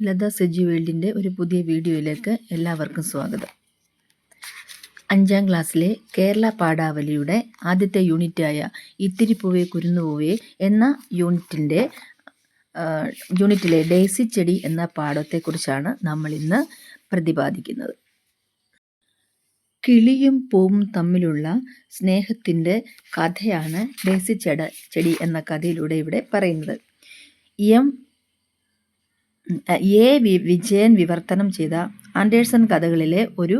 ലത സെജി വേൾഡിന്റെ ഒരു പുതിയ വീഡിയോയിലേക്ക് എല്ലാവർക്കും സ്വാഗതം. അഞ്ചാം ക്ലാസ്സിലെ കേരള പാഠാവലിയുടെ ആദ്യത്തെ യൂണിറ്റായ ഇത്തിരിപ്പൂവേ കുരുന്നുപൂവേ എന്ന യൂണിറ്റിന്റെ യൂണിറ്റിലെ ഡേസി ചെടി എന്ന പാഠത്തെക്കുറിച്ചാണ് നമ്മൾ ഇന്ന് പ്രതിപാദിക്കുന്നത്. കിളിയും പൂവും തമ്മിലുള്ള സ്നേഹത്തിന്റെ കഥയാണ് ഡേസി ചെട ചെടി എന്ന കഥയിലൂടെ ഇവിടെ പറയുന്നത്. എം എ വി വിജയൻ വിവർത്തനം ചെയ്ത ആൻഡേഴ്സൺ കഥകളിലെ ഒരു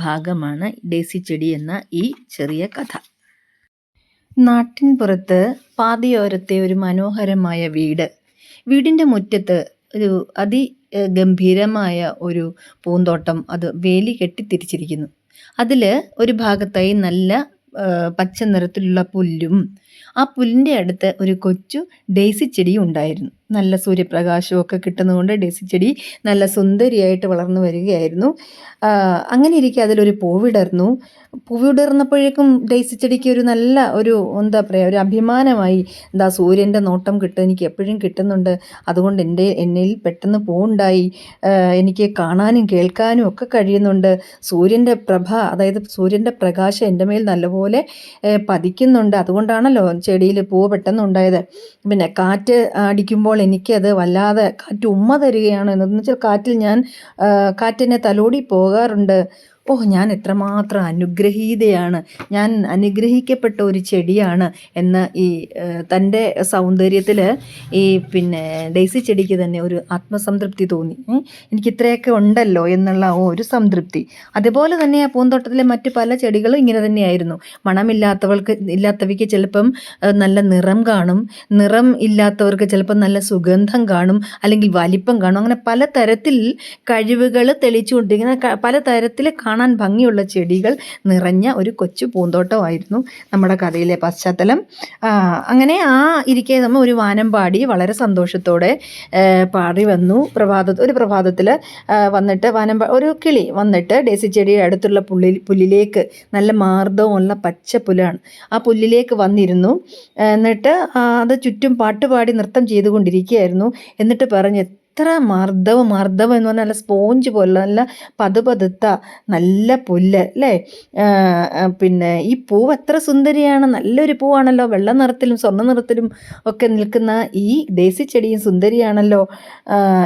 ഭാഗമാണ് ഡേസി ചെടി എന്ന ഈ ചെറിയ കഥ. നാട്ടിൻ പുറത്ത് പാതയോരത്തെ ഒരു മനോഹരമായ വീട്. വീടിന്റെ മുറ്റത്ത് ഒരു അതി ഗംഭീരമായ ഒരു പൂന്തോട്ടം അത് വേലി കെട്ടിത്തിരിച്ചിരിക്കുന്നു. അതിൽ ഒരു ഭാഗത്തായി നല്ല പച്ച നിറത്തിലുള്ള പുല്ലും ആ പുല്ലിന്റെ അടുത്ത് ഒരു കൊച്ചു ഡേസി ചെടിയും ഉണ്ടായിരുന്നു. നല്ല സൂര്യപ്രകാശമൊക്കെ കിട്ടുന്നതുകൊണ്ട് ഡേസി ചെടി നല്ല സുന്ദരിയായിട്ട് വളർന്നു വരികയായിരുന്നു. അങ്ങനെ ഇരിക്കെ അതിലൊരു പൂവിടർന്നു. പൂവിടർന്നപ്പോഴേക്കും ഡേസി ചെടിക്ക് ഒരു നല്ല ഒരു എന്താ പറയുക ഒരു അഭിമാനമായി എന്താ സൂര്യന്റെ നോട്ടം കിട്ടും എനിക്ക് എപ്പോഴും കിട്ടുന്നുണ്ട്. അതുകൊണ്ട് എന്റെ എന്നിൽ പെട്ടെന്ന് പൂവുണ്ടായി. എനിക്ക് കാണാനും കേൾക്കാനും ഒക്കെ കഴിയുന്നുണ്ട്. സൂര്യന്റെ പ്രഭ അതായത് സൂര്യന്റെ പ്രകാശം എന്റെ മേൽ നല്ലപോലെ പതിക്കുന്നുണ്ട്. അതുകൊണ്ടാണല്ലോ ചെടിയിൽ പൂവ് പെട്ടെന്ന് ഉണ്ടായത് പിന്നെ കാറ്റ് അടിക്കുമ്പോൾ എനിക്കത് വല്ലാതെ കാറ്റ് ഉമ്മ തരികയാണ്. എന്ന് വെച്ചാൽ കാറ്റിൽ ഞാൻ കാറ്റിനെ തലോടി പോകാറുണ്ട്. ഓ ഞാൻ എത്രമാത്രം അനുഗ്രഹീതയാണ്. ഞാൻ അനുഗ്രഹിക്കപ്പെട്ട ഒരു ചെടിയാണ് എന്ന് ഈ തന്റെ സൗന്ദര്യത്തിൽ ഈ പിന്നെ ഡെയ്സി ചെടിക്ക് തന്നെ ഒരു ആത്മസംതൃപ്തി തോന്നി. എനിക്ക് ഇത്രയൊക്കെ ഉണ്ടല്ലോ എന്നുള്ള ഒരു സംതൃപ്തി. അതുപോലെ തന്നെ ആ പൂന്തോട്ടത്തിലെ മറ്റ് പല ചെടികളും ഇങ്ങനെ തന്നെയായിരുന്നു. മണമില്ലാത്തവർക്ക് ഇല്ലാത്തവയ്ക്ക് ചിലപ്പം നല്ല നിറം കാണും. നിറം ഇല്ലാത്തവർക്ക് ചിലപ്പം നല്ല സുഗന്ധം കാണും. അല്ലെങ്കിൽ വലിപ്പം കാണും. അങ്ങനെ പല തരത്തിൽ കഴിവുകൾ തെളിച്ചുകൊണ്ടിരിക്കുന്ന പല തരത്തിൽ കാണാൻ ഭംഗിയുള്ള ചെടികൾ നിറഞ്ഞ ഒരു കൊച്ചു പൂന്തോട്ടമായിരുന്നു നമ്മുടെ കഥയിലെ പശ്ചാത്തലം. അങ്ങനെ ആ ഇരിക്കെ നമ്മൾ ഒരു വാനം പാടി വളരെ സന്തോഷത്തോടെ പാടി വന്നു. പ്രഭാത ഒരു പ്രഭാതത്തിൽ വന്നിട്ട് വാനം ഒരു കിളി വന്നിട്ട് ഡേസി ചെടിയുടെ അടുത്തുള്ള പുള്ളിൽ പുല്ലിലേക്ക് നല്ല മാർദ്ദവുമുള്ള പച്ച പുലാണ് ആ പുല്ലിലേക്ക് വന്നിരുന്നു. എന്നിട്ട് അത് ചുറ്റും പാട്ടുപാടി നൃത്തം ചെയ്തുകൊണ്ടിരിക്കുകയായിരുന്നു. എന്നിട്ട് പറഞ്ഞ് എത്ര മർദ്ദവ് മർദ്ദവം എന്ന് പറഞ്ഞാൽ നല്ല സ്പോഞ്ച് പോലെ നല്ല പതുപതുത്ത നല്ല പുല്ല് അല്ലേ? പിന്നെ ഈ പൂവ് എത്ര സുന്ദരിയാണ്. നല്ലൊരു പൂവാണല്ലോ. വെള്ള നിറത്തിലും സ്വർണ നിറത്തിലും ഒക്കെ നിൽക്കുന്ന ഈ ഡേസി ചെടിയും സുന്ദരിയാണല്ലോ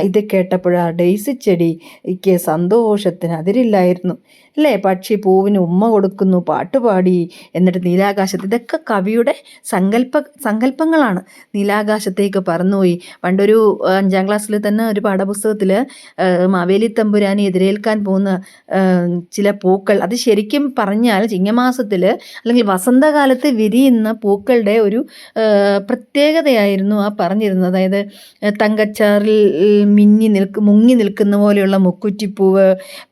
ഇത് കേട്ടപ്പോഴാണ് ഡേസി ചെടിക്ക് സന്തോഷത്തിന് അതിരില്ലായിരുന്നു. അല്ലേ? പക്ഷി പൂവിന് ഉമ്മ കൊടുക്കുന്നു പാട്ടുപാടി എന്നിട്ട് നീലാകാശത്ത് ഇതൊക്കെ കവിയുടെ സങ്കല്പ സങ്കല്പങ്ങളാണ് നീലാകാശത്തേക്ക് പറന്നുപോയി. പണ്ടൊരു അഞ്ചാം ക്ലാസ്സിൽ തന്നെ ഒരു പാഠപുസ്തകത്തിൽ മാവേലി തമ്പുരാനെ എതിരേൽക്കാൻ പോകുന്ന ചില പൂക്കൾ. അത് ശരിക്കും പറഞ്ഞാൽ ചിങ്ങമാസത്തിൽ അല്ലെങ്കിൽ വസന്തകാലത്ത് വിരിയുന്ന പൂക്കളുടെ ഒരു പ്രത്യേകതയായിരുന്നു ആ പറഞ്ഞിരുന്നത്. അതായത് തങ്കച്ചാറിൽ മിന്നി നിൽക്ക് മുങ്ങി നിൽക്കുന്ന പോലെയുള്ള മുക്കുറ്റിപ്പൂവ്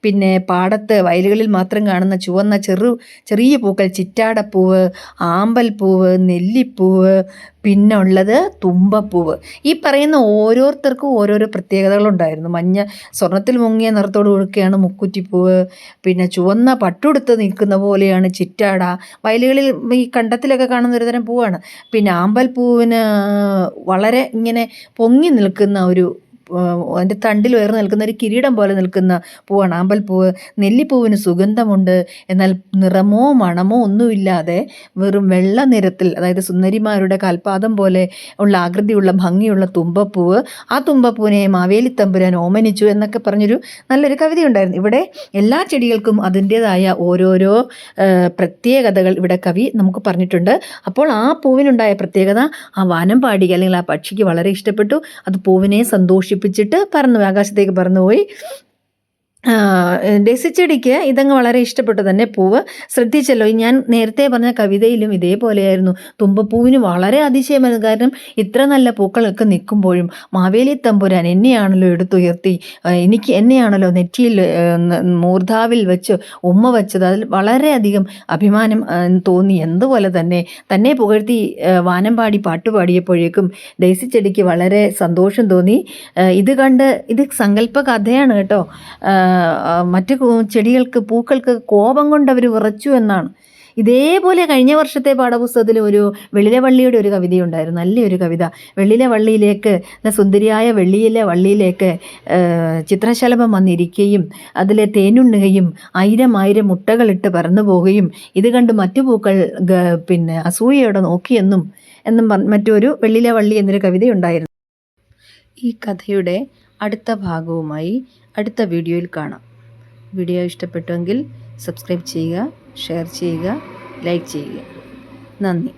പിന്നെ പാടത്ത് വയലുകൾ വീടുകളിൽ മാത്രം കാണുന്ന ചുവന്ന ചെറു ചെറിയ പൂക്കൾ ചിറ്റാടപ്പൂവ് ആമ്പൽപ്പൂവ് നെല്ലിപ്പൂവ് പിന്നുള്ളത് തുമ്പപ്പൂവ്. ഈ പറയുന്ന ഓരോരുത്തർക്കും ഓരോരോ പ്രത്യേകതകളുണ്ടായിരുന്നു. മഞ്ഞ സ്വർണത്തിൽ മുങ്ങിയ നിറത്തോട് കൊടുക്കുകയാണ് മുക്കുറ്റിപ്പൂവ് പിന്നെ ചുവന്ന പട്ടുടുത്ത് നിൽക്കുന്ന പോലെയാണ് ചിറ്റാട. വയലുകളിൽ ഈ കണ്ടത്തിലൊക്കെ കാണുന്ന ഒരുതരം പൂവാണ്. പിന്നെ ആമ്പൽ പൂവിന് വളരെ ഇങ്ങനെ പൊങ്ങി നിൽക്കുന്ന ഒരു അതിന്റെ തണ്ടിൽ ഉയർന്നു നിൽക്കുന്ന ഒരു കിരീടം പോലെ നിൽക്കുന്ന പൂവാണ്. ആമ്പൽപ്പൂവ്. നെല്ലിപ്പൂവിന് സുഗന്ധമുണ്ട്. എന്നാൽ നിറമോ മണമോ ഒന്നുമില്ലാതെ വെറും വെള്ള നിറത്തിൽ അതായത് സുന്ദരിമാരുടെ കാൽപാദം പോലെ ഉള്ള ആകൃതിയുള്ള ഭംഗിയുള്ള തുമ്പപ്പൂവ് ആ തുമ്പപ്പൂവിനെ മാവേലി തമ്പുരാൻ ഓമനിച്ചു എന്നൊക്കെ പറഞ്ഞൊരു നല്ലൊരു കവിതയുണ്ടായിരുന്നു. ഇവിടെ എല്ലാ ചെടികൾക്കും അതിന്റേതായ ഓരോരോ പ്രത്യേകതകൾ ഇവിടെ കവി നമുക്ക് പറഞ്ഞിട്ടുണ്ട്. അപ്പോൾ ആ പൂവിനുണ്ടായ പ്രത്യേകത ആ വാനം പാടിക അല്ലെങ്കിൽ ആ പക്ഷിക്ക് വളരെ ഇഷ്ടപ്പെട്ടു. അത് പൂവിനെ സന്തോഷിച്ചു സൂക്ഷിപ്പിച്ചിട്ട് പറന്നുപോയി ആകാശത്തേക്ക് പറന്നുപോയി. ഡെസിച്ചെടിക്ക് ഇതങ്ങ് വളരെ ഇഷ്ടപ്പെട്ടു തന്നെ പൂവ്. ശ്രദ്ധിച്ചല്ലോ ഞാൻ നേരത്തെ പറഞ്ഞ കവിതയിലും ഇതേപോലെയായിരുന്നു. തുമ്പപ്പൂവിന് വളരെ അതിശയമായിരുന്നു. കാരണം ഇത്ര നല്ല പൂക്കളൊക്കെ നിൽക്കുമ്പോഴും മാവേലി തമ്പുരാൻ എന്നെയാണല്ലോ എടുത്തുയർത്തി എനിക്ക് എന്നെയാണല്ലോ നെറ്റിയിൽ മൂർധാവിൽ വെച്ച് ഉമ്മ വെച്ചത്. അതിൽ വളരെയധികം അഭിമാനം തോന്നി. എന്തുപോലെ തന്നെ തന്നെ പുകഴ്ത്തി വാനം പാടി പാട്ടുപാടിയപ്പോഴേക്കും ഡേസിച്ചെടിക്ക് വളരെ സന്തോഷം തോന്നി. ഇത് കണ്ട് ഇത് സങ്കല്പ കഥയാണ് കേട്ടോ മറ്റ് ചെടികൾക്ക് പൂക്കൾക്ക് കോപം കൊണ്ട് അവർ വിറച്ചു എന്നാണ്. ഇതേപോലെ കഴിഞ്ഞ വർഷത്തെ പാഠപുസ്തകത്തിൽ ഒരു വെള്ളിലെ വള്ളിയുടെ ഒരു കവിതയുണ്ടായിരുന്നു നല്ലൊരു കവിത. വെള്ളിലെ വള്ളിയിലേക്ക് സുന്ദരിയായ വെള്ളിയിലെ വള്ളിയിലേക്ക് ചിത്രശലഭം വന്നിരിക്കുകയും അതിലെ തേനുണ്ണുകയും ആയിരം ആയിരം മുട്ടകളിട്ട് പറന്നു പോവുകയും ഇത് കണ്ട് മറ്റു പൂക്കൾ പിന്നെ അസൂയയോടെ നോക്കിയെന്നും എന്നും മറ്റൊരു വെള്ളിലെ വള്ളി എന്നൊരു കവിതയുണ്ടായിരുന്നു. ഈ കഥയുടെ അടുത്ത ഭാഗവുമായി അടുത്ത വീഡിയോയിൽ കാണാം. വീഡിയോ ഇഷ്ടപ്പെട്ടുവെങ്കിൽ സബ്സ്ക്രൈബ് ചെയ്യുക ഷെയർ ചെയ്യുക ലൈക്ക് ചെയ്യുക. നന്ദി.